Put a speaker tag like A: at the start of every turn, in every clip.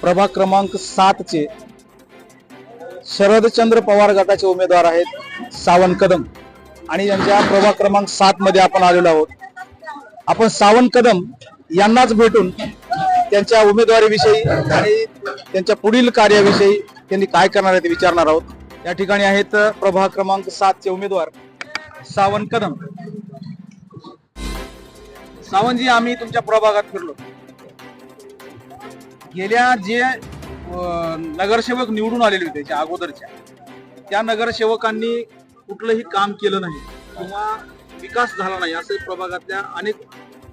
A: प्रभाग क्रमांक सातचे शरदचंद्र पवार गटाचे उमेदवार आहेत सावंत कदम. आणि यांच्या प्रभाग क्रमांक सात मध्ये आपण आलेलो आहोत. आपण सावंत कदम यांनाच भेटून त्यांच्या उमेदवारीविषयी आणि त्यांच्या पुढील कार्याविषयी त्यांनी काय करणार आहे ते विचारणार आहोत. या ठिकाणी आहेत प्रभाग क्रमांक सातचे उमेदवार सावंत कदम. सावंतजी आम्ही तुमच्या प्रभागात फिरलो. गेल्या जे नगरसेवक निवडून आलेले होते त्याच्या अगोदरच्या त्या नगरसेवकांनी कुठलंही काम केलं नाही किंवा विकास झाला नाही असं प्रभागातल्या अनेक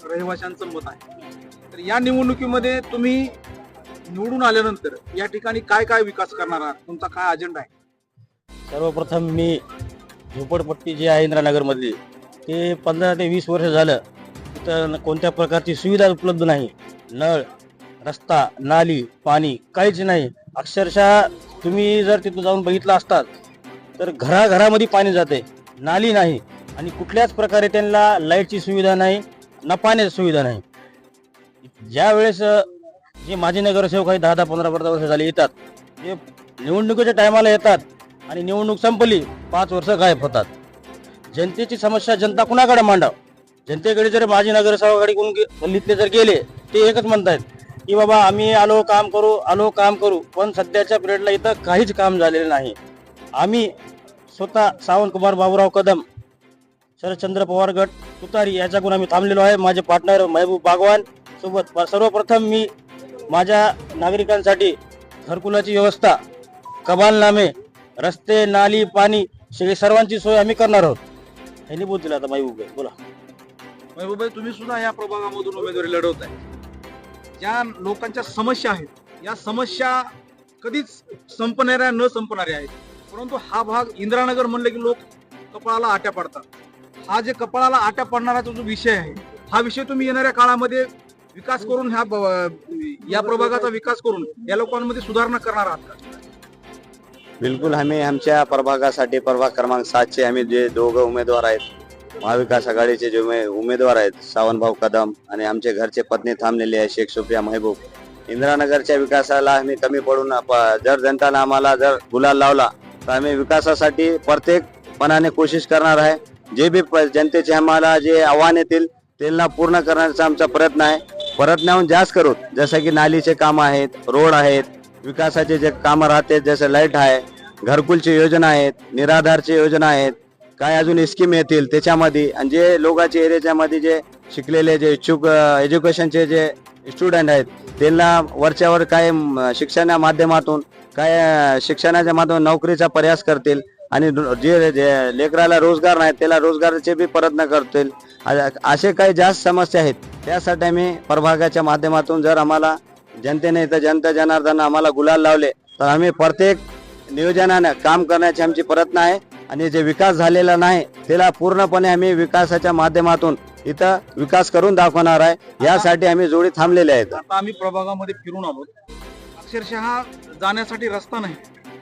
A: रहिवाशांचं मत आहे. तर या निवडणुकीमध्ये तुम्ही निवडून आल्यानंतर या ठिकाणी काय काय विकास करणार आहात? तुमचा काय अजेंडा आहे?
B: सर्वप्रथम मी झोपडपट्टी जी आहे इंद्रानगरमधली ते पंधरा ते वीस वर्ष झालं तिथं कोणत्या प्रकारची सुविधा उपलब्ध नाही. नळ रस्ता नाली पाणी काहीच नाही. अक्षरशः तुम्ही जर तिथं जाऊन बघितलं असतात तर घराघरामध्ये पाणी जाते नाली नाही आणि कुठल्याच प्रकारे त्यांना लाईटची सुविधा नाही ना पाण्याची सुविधा नाही. ज्या वेळेस जे माजी नगरसेवक आहे दहा दहा पंधरा पंधरा वर्ष झाले येतात ते निवडणुकीच्या टायमाला येतात आणि निवडणूक संपली पाच वर्ष गायब होतात. जनतेची समस्या जनता कुणाकडे मांडाव? जनतेकडे जर माजी नगरसेवकाकडे कोण गे- गल्लीतले जर गेले ते एकच म्हणतायत की बाबा आम्ही आलो काम करू आलो काम करू पण सध्याच्या पिरियडला इथं काहीच काम झालेलं नाही. आम्ही स्वतः सावंतकुमार बाबूराव कदम शरदचंद्र पवार गट तुतारी याच्याकडून आम्ही थांबलेलो आहे. माझे पार्टनर महबूब बागवान सोबत सर्वप्रथम मी माझ्या नागरिकांसाठी घरकुलाची व्यवस्था कबालनामे रस्ते नाली पाणी सगळी सर्वांची सोय आम्ही करणार आहोत. यांनी दिला आता महबूब भाई बोला.
A: महबूबाई तुम्ही सुद्धा या प्रभागामधून उमेदवारी लढवत आहे ज्या लोकांच्या समस्या आहेत या समस्या कधीच संपणाऱ्या न संपणाऱ्या आहेत. परंतु हा भाग इंदिरानगर म्हणलं की लोक कपाळाला आट्या पडतात. हा जे कपाळाला आट्या पडणारा तो जो विषय आहे हा विषय तुम्ही येणाऱ्या काळामध्ये विकास करून ह्या या प्रभागाचा विकास करून या लोकांमध्ये सुधारणा करणार आहात का?
C: बिलकुल आम्ही आमच्या प्रभागासाठी प्रभाग क्रमांक सातचे आम्ही जे दोघं उमेदवार आहेत महाविकास आघाडीचे जे उमेदवार आहेत सावंतभाऊ कदम आणि आमचे घरचे पत्नी थांबलेले आहे शेख सुप्रिया महबूब. इंदिरानगरच्या विकासाला आम्ही कमी पडून प- जर जनतानं आम्हाला जर गुलाल लावला तर आम्ही विकासासाठी प्रत्येकपणाने कोशिश करणार आहे. जे बी प- जनतेचे आम्हाला जे आव्हान येतील त्यांना पूर्ण करण्याचा आमचा प्रयत्न आहे. प्रयत्नाहून जास्त करू जसं की नालीचे काम आहेत रोड आहेत विकासाचे जे कामं राहते जसं लाइट आहे घरकुलची योजना आहेत निराधारची योजना आहेत काय अजून स्कीम येतील त्याच्यामध्ये? आणि जे लोकांच्या एरियाच्यामध्ये जे शिकलेले जे इच्छुक एज्युकेशनचे जे स्टुडंट आहेत त्यांना वरच्यावर काय शिक्षणा शिक्षणाच्या माध्यमातून काय शिक्षणाच्या माध्यमातून नोकरीचा प्रयास करतील आणि जे जे लेकराला रोजगार नाही त्याला रोजगाराचे बी प्रयत्न करतील. असे काही जास्त समस्या आहेत. त्यासाठी आम्ही प्रभागाच्या माध्यमातून जर आम्हाला जनतेने तर जनता जनार्दन आम्हाला गुलाल लावले तर आम्ही प्रत्येक नियोजनानं काम करण्याचे आमची प्रयत्न आहे. आणि जे विकास झालेला नाही त्याला पूर्णपणे आम्ही विकासाच्या माध्यमातून इथं विकास करून दाखवणार आहे. यासाठी आम्ही जोडी थांबलेले आहेत
A: आता आम्ही प्रभागामध्ये फिरून आलो. अक्षरशः जाण्यासाठी रस्ता नाही.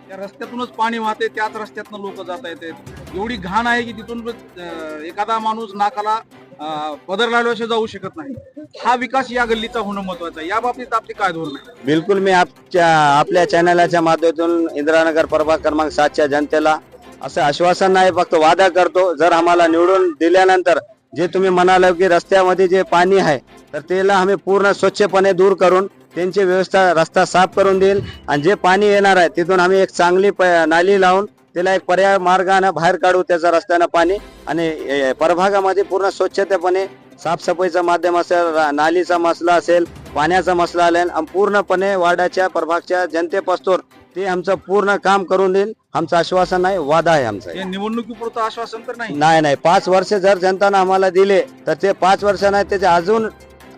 A: त्या रस्त्यातूनच पाणी वाहते त्याच रस्त्यातनं लोक जात येते एवढी घाण आहे की तिथून एखादा माणूस नाकाला पदर लावल्याशिवाय जाऊ शकत नाही. हा विकास या गल्लीचा होणं महत्वाचं आहे. या बाबतीत आपली काय धोरण आहे?
C: बिलकुल मी आपल्या चॅनलाच्या माध्यमातून इंदिरानगर प्रभाग क्रमांक सातच्या जनतेला असं आश्वासन नाही फक्त वादा करतो. जर आम्हाला निवडून दिल्यानंतर जे तुम्ही म्हणाल की रस्त्यामध्ये जे पाणी आहे तर त्याला आम्ही पूर्ण स्वच्छपणे दूर करून त्यांची व्यवस्था रस्ता साफ करून देईल. आणि जे पाणी येणार आहे तिथून आम्ही एक चांगली प- नाली लावून त्याला एक पर्याय मार्गाने बाहेर काढू त्याचा रस्त्यानं पाणी. आणि परभागामध्ये पूर्ण स्वच्छतेपणे साफसफाईचं माध्यम असेल नालीचा मसला असेल पाण्याचा मसला आणि पूर्णपणे वार्डाच्या प्रभागच्या जनतेपासून ते आमचं पूर्ण काम करून देईल. आमचं आश्वासन आहे वादा आहे आमचा.
A: निवडणुकीपुरतं आश्वासन तर नाही.
C: नाही नाही. पाच वर्ष जर जनतानं आम्हाला दिले तर ते पाच वर्ष नाही त्याचे अजून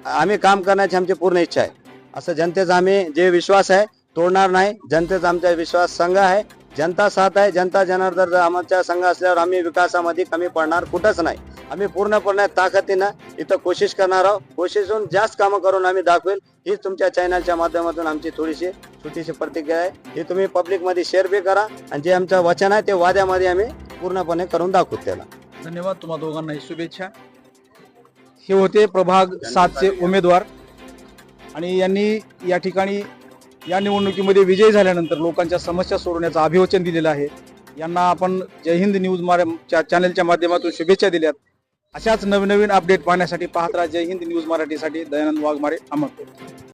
C: आम्ही काम करण्याची आमची पूर्ण इच्छा आहे. असं जनतेचा आम्ही जे विश्वास आहे तोडणार नाही. जनतेचा आमचा विश्वास संघ आहे. जनता साथ आहे. जनता जनार्दन आमच्या संघ असल्यावर आम्ही विकासामध्ये कमी पडणार कुठंच नाही. आम्ही पूर्णपणे ताकदीनं इथं कोशिश करणार आहोत. कोशिशून जास्त कामं करून आम्ही दाखवेल. हीच तुमच्या चॅनलच्या माध्यमातून आमची थोडीशी छोटीशी प्रतिक्रिया आहे. ही तुम्ही पब्लिकमध्ये शेअर बी करा आणि जे आमचं वचन आहे ते वाद्यामध्ये आम्ही पूर्णपणे करून दाखवू त्याला.
A: धन्यवाद तुम्हा दोघांनाही शुभेच्छा. हे होते प्रभाग सातचे उमेदवार. आणि यांनी या ठिकाणी या निवडणुकीमध्ये विजयी झाल्यानंतर लोकांच्या समस्या सोडवण्याचं अभिवचन दिलेलं आहे. यांना आपण जय हिंद न्यूज मार चॅनलच्या माध्यमातून शुभेच्छा दिल्यात. अशाच नवनवीन अपडेट पाहण्यासाठी पाहत राहा. जय हिंद. न्यूज मराठीसाठी दयानंद वाघमारे अमरपूर